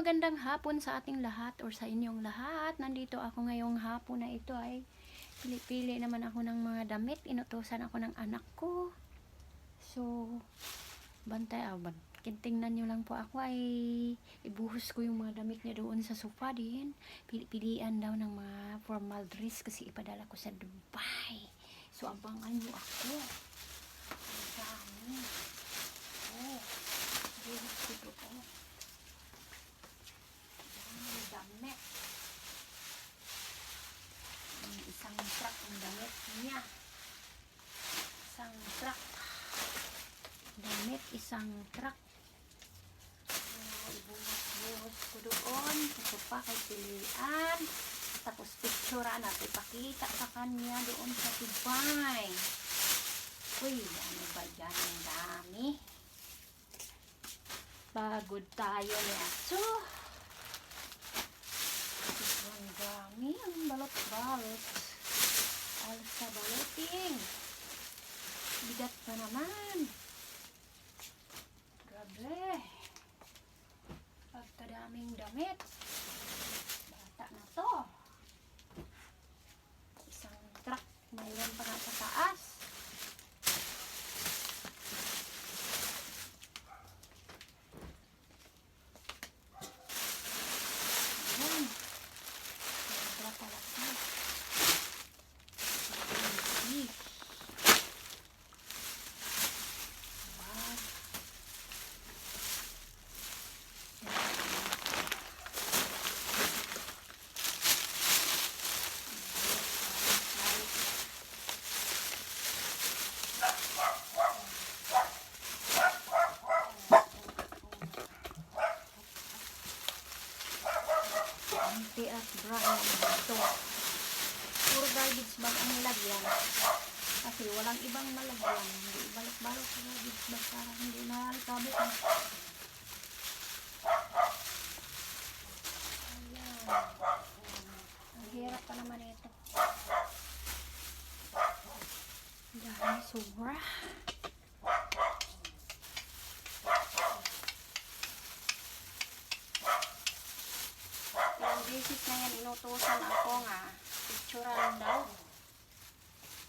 Magandang hapon sa ating lahat or sa inyong lahat. Nandito ako ngayong hapon na ito ay pili-pili naman ako ng mga damit. Inutosan ako ng anak ko. So, bantay, ah, ban tingnan nyo lang po ako ay ibuhos ko yung mga damit niya doon sa sofa din. Pili-pilian daw ng mga formal dress kasi ipadala ko sa Dubai. So, abangan nyo ako. Ang dami. Oh, ko doon. Ang damit. Mm, Isang truck ang damit niya. Isang truck. Damit, isang truck. So, ibuhos-buhos ko doon. Ito pa kay pilian. Tapos picturean at ipakita sa kanya doon sa Dubai. Uy, ano ba dyan? Ang dami. Pagod tayo ni Aso. Ang dami. Ang balot-balot. Alas sa baloting. Bigat pa naman. Pagkadaming damit. Bata na to. Isang truck. Mayroon pa nga sa taas. Ayan. Sobra pala siya. Ayan. Wow. Anti at brown ito. Puro garbage bag ang nilagyan. Kasi walang ibang malagyan. Hindi balot-balot sa garbage bag para hindi nalikabot. Ayan. Ang hirap pa naman ito. Ang dami sobra. Ilang beses na yan inutusan ako nga. Picturean daw.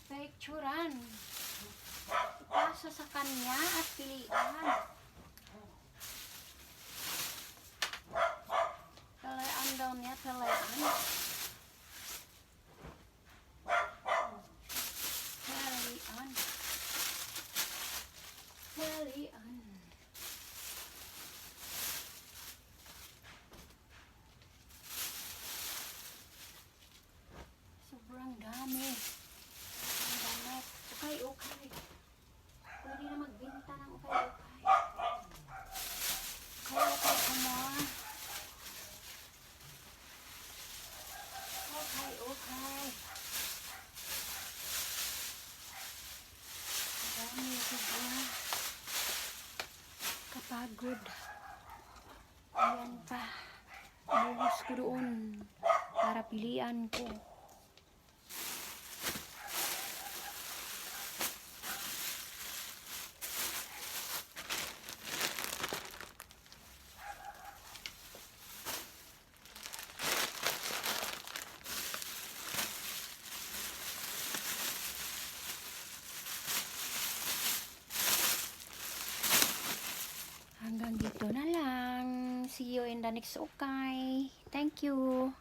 Picturean. Ipasa sa kanya at pilian. Talayaan daw niya, talayaan. Talayaan. Talayaan. Dami. Ang damit. Okay, okay. Pwede na magbenta ng okay, okay. Okay, okay, kumar. Okay, okay. Ang dami sobra. Kapagod. Ayan pa. Buhos ko doon para pilian ko. Hanggang dito na lang. See you in the next ukay. Thank you.